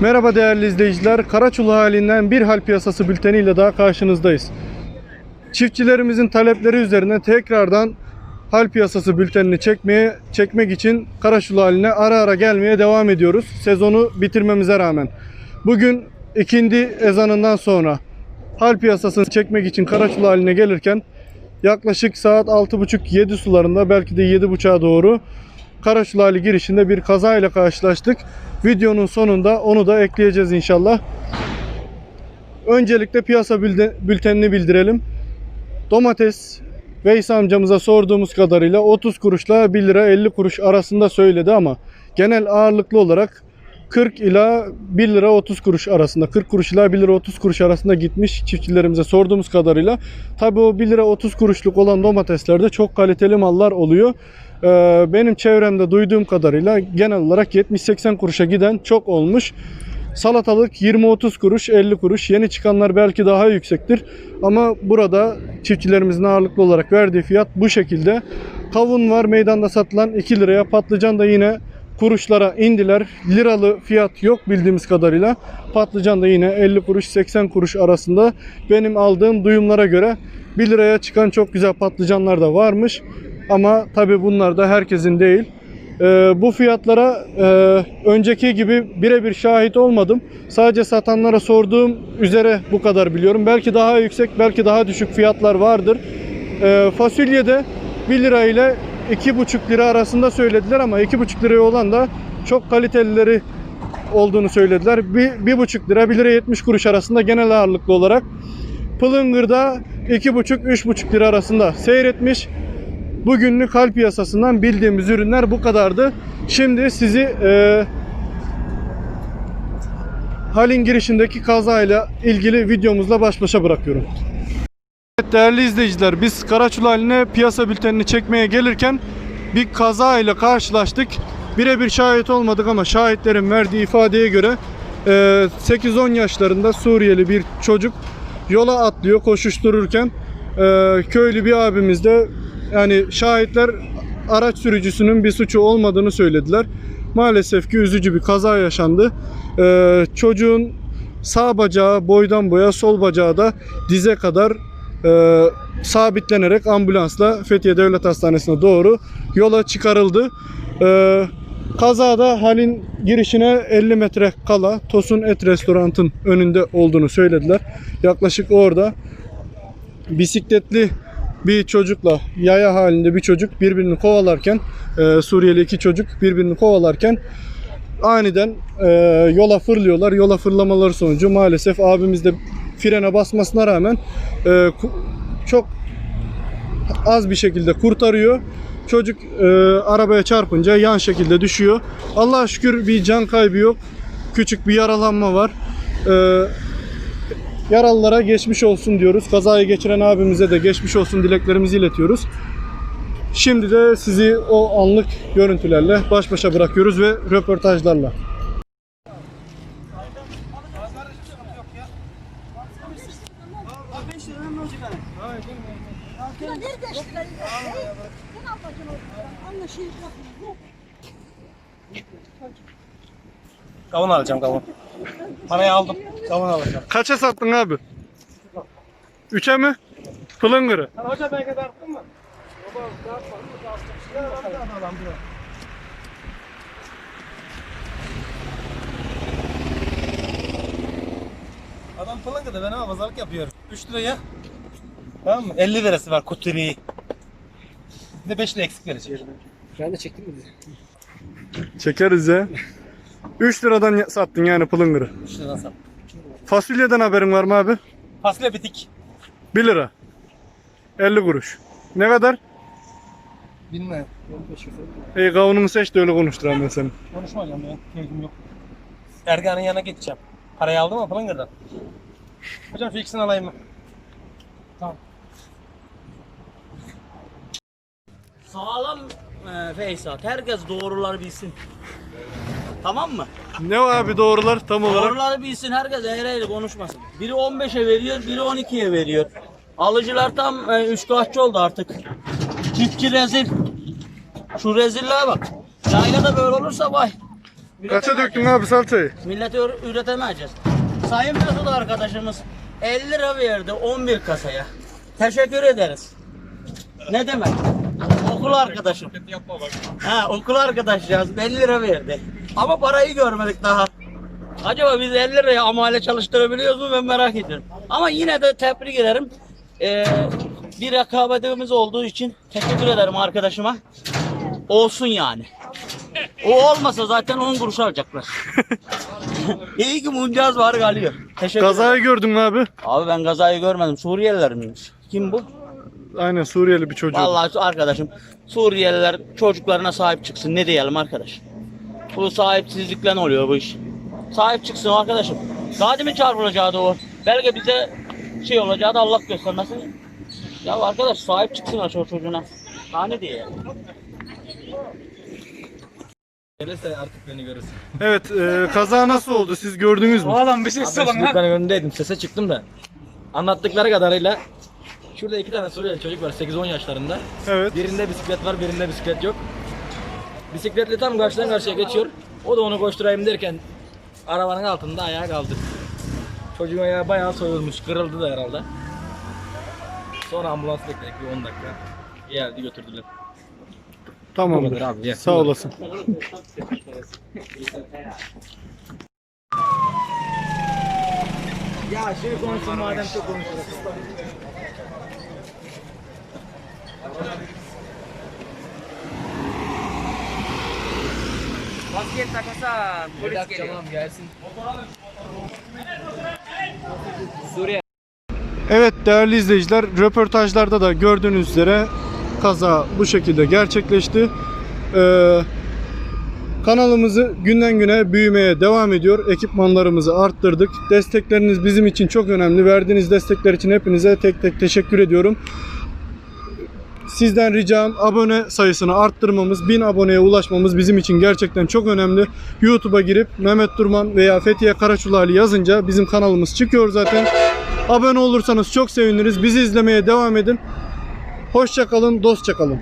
Merhaba değerli izleyiciler. Karaçulu halinden bir hal piyasası bülteniyle daha karşınızdayız. Çiftçilerimizin talepleri üzerine tekrardan hal piyasası bültenini çekmeye çekmek için Karaçulu haline ara ara gelmeye devam ediyoruz. Sezonu bitirmemize rağmen. Bugün ikindi ezanından sonra hal piyasasını çekmek için Karaçulu haline gelirken yaklaşık saat 6.30-7 sularında belki de 7.30'a doğru Karaçulu hali girişinde bir kaza ile karşılaştık. Videonun sonunda onu da ekleyeceğiz inşallah. Öncelikle piyasa bültenini bildirelim. Domates Veys amcamıza sorduğumuz kadarıyla 30 kuruşla 1 lira 50 kuruş arasında söyledi ama genel ağırlıklı olarak 40 ila 1 lira 30 kuruş arasında 40 kuruş ila 1 lira 30 kuruş arasında gitmiş çiftçilerimize sorduğumuz kadarıyla. Tabi o 1 lira 30 kuruşluk olan domateslerde çok kaliteli mallar oluyor. Ee, benim çevremde duyduğum kadarıyla genel olarak 70-80 kuruşa giden çok olmuş. Salatalık 20-30 kuruş, 50 kuruş. Yeni çıkanlar belki daha yüksektir. Ama burada çiftçilerimizin ağırlıklı olarak verdiği fiyat bu şekilde. Kavun var meydanda satılan 2 liraya. Patlıcan da yine kuruşlara indiler. Liralı fiyat yok bildiğimiz kadarıyla. Patlıcan da yine 50 kuruş 80 kuruş arasında. Benim aldığım duyumlara göre 1 liraya çıkan çok güzel patlıcanlar da varmış. Ama tabi bunlar da herkesin değil. Ee, bu fiyatlara e, önceki gibi birebir şahit olmadım. Sadece satanlara sorduğum üzere bu kadar biliyorum. Belki daha yüksek, belki daha düşük fiyatlar vardır. Ee, fasulyede 1 lira ile 2,5 lira arasında söylediler ama 2,5 liraya olan da çok kalitelileri olduğunu söylediler. Bir, 1,5 lira 1 lira 70 kuruş arasında genel ağırlıklı olarak. Pılıngır'da 2,5-3,5 lira arasında seyretmiş. Bugünlük hal piyasasından bildiğimiz ürünler bu kadardı. Şimdi sizi e, halin girişindeki kazayla ilgili videomuzla baş başa bırakıyorum. Evet değerli izleyiciler biz Karaçul haline piyasa bültenini çekmeye gelirken bir kaza ile karşılaştık. Birebir şahit olmadık ama şahitlerin verdiği ifadeye göre e, 8-10 yaşlarında Suriyeli bir çocuk yola atlıyor koşuştururken e, köylü bir abimiz de yani şahitler araç sürücüsünün bir suçu olmadığını söylediler. Maalesef ki üzücü bir kaza yaşandı. E, çocuğun sağ bacağı boydan boya sol bacağı da dize kadar e, sabitlenerek ambulansla Fethiye Devlet Hastanesi'ne doğru yola çıkarıldı. E, kazada halin girişine 50 metre kala Tosun Et Restorant'ın önünde olduğunu söylediler. Yaklaşık orada bisikletli bir çocukla yaya halinde bir çocuk birbirini kovalarken e, Suriyeli iki çocuk birbirini kovalarken aniden e, yola fırlıyorlar. Yola fırlamaları sonucu maalesef abimiz de frene basmasına rağmen e, çok az bir şekilde kurtarıyor. Çocuk e, arabaya çarpınca yan şekilde düşüyor. Allah'a şükür bir can kaybı yok. Küçük bir yaralanma var. E, yaralılara geçmiş olsun diyoruz. Kazayı geçiren abimize de geçmiş olsun dileklerimizi iletiyoruz. Şimdi de sizi o anlık görüntülerle baş başa bırakıyoruz ve röportajlarla. Kavun alacağım kavun. Parayı aldım. Kavun alacağım. Kaça sattın abi? Üçe mi? Pılıngırı. Sen hoca belki de arttın mı? Adam pılınga da ben ama pazarlık yapıyor. 3 liraya. Tamam mı? 50 lirası var kuturiyi. Bir de 5 lira eksik verecek. Şu anda çektin mi bizi? Çekeriz ya. 3 liradan ya- sattın yani pılıngırı. 3 liradan sat. Fasulyeden haberin var mı abi? Fasulye bitik. 1 lira. 50 kuruş. Ne kadar? Bilmem. İyi kavunumu seç de öyle konuşturayım ben seni. Konuşmayacağım ya. Keyfim yok. Ergan'ın yanına gideceğim. Parayı aldım mı pılıngırdan? Hocam şu ikisini alayım mı? Tamam. Sağlam e, Feysat. Herkes doğruları bilsin. Tamam mı? Ne o abi doğrular tam olarak? Doğruları bilsin. Herkes eğri eğri konuşmasın. Biri 15'e veriyor, biri 12'ye veriyor. Alıcılar tam e, üçkağıtçı oldu artık. Çiftçi rezil. Şu rezilliğe bak. Yaylada böyle olursa vay. Kaça döktün abi salçayı? Millete ür- üretemeyeceğiz. Sayın Mesut arkadaşımız 50 lira verdi 11 kasaya. Teşekkür ederiz. Ne demek? Okul arkadaşım. Ha, okul arkadaşıyız 50 lira verdi. Ama parayı görmedik daha. Acaba biz 50 liraya amale çalıştırabiliyoruz mu ben merak ediyorum. Ama yine de tebrik ederim. Ee, bir rekabetimiz olduğu için teşekkür ederim arkadaşıma. Olsun yani. O olmasa zaten 10 kuruş alacaklar. İyi ki Muncaz var galiba. Teşekkür ederim. Kazayı gördün mü abi? Abi ben kazayı görmedim. Suriyeliler miymiş? Kim bu? Aynen Suriyeli bir çocuğu. Vallahi arkadaşım Suriyeliler çocuklarına sahip çıksın. Ne diyelim arkadaş? Bu sahipsizlikle oluyor bu iş. Sahip çıksın arkadaşım. Daha demin çarpılacaktı o. Belki bize şey olacaktı Allah göstermesin. Ya arkadaş sahip çıksın o çocuğuna. Daha ne diye? Gelirse artık beni görürsün. Evet e, kaza nasıl oldu siz gördünüz mü? Oğlum bir şey söyle lan. Ben önündeydim sese çıktım da. Anlattıkları kadarıyla şurada iki tane Suriyeli çocuk var 8-10 yaşlarında. Evet. Birinde bisiklet var birinde bisiklet yok. Bisikletle tam karşıdan karşıya geçiyor. O da onu koşturayım derken arabanın altında ayağa kaldı. Çocuğun ayağı bayağı soyulmuş, kırıldı da herhalde. Sonra ambulans bekledik bir 10 dakika. Geldi götürdüler. Tamamdır. Abi, ya. Sağ olasın. Ya şey konuşsun madem çok konuşuyoruz. Basket takasa polis geliyor. Tamam gelsin. Evet değerli izleyiciler röportajlarda da gördüğünüz üzere kaza bu şekilde gerçekleşti. Ee, kanalımızı günden güne büyümeye devam ediyor. Ekipmanlarımızı arttırdık. Destekleriniz bizim için çok önemli. Verdiğiniz destekler için hepinize tek tek teşekkür ediyorum. Sizden ricam abone sayısını arttırmamız, 1000 aboneye ulaşmamız bizim için gerçekten çok önemli. YouTube'a girip Mehmet Durman veya Fethiye Karaçulali yazınca bizim kanalımız çıkıyor zaten. Abone olursanız çok seviniriz. Bizi izlemeye devam edin. Hoşça kalın, dostça kalın.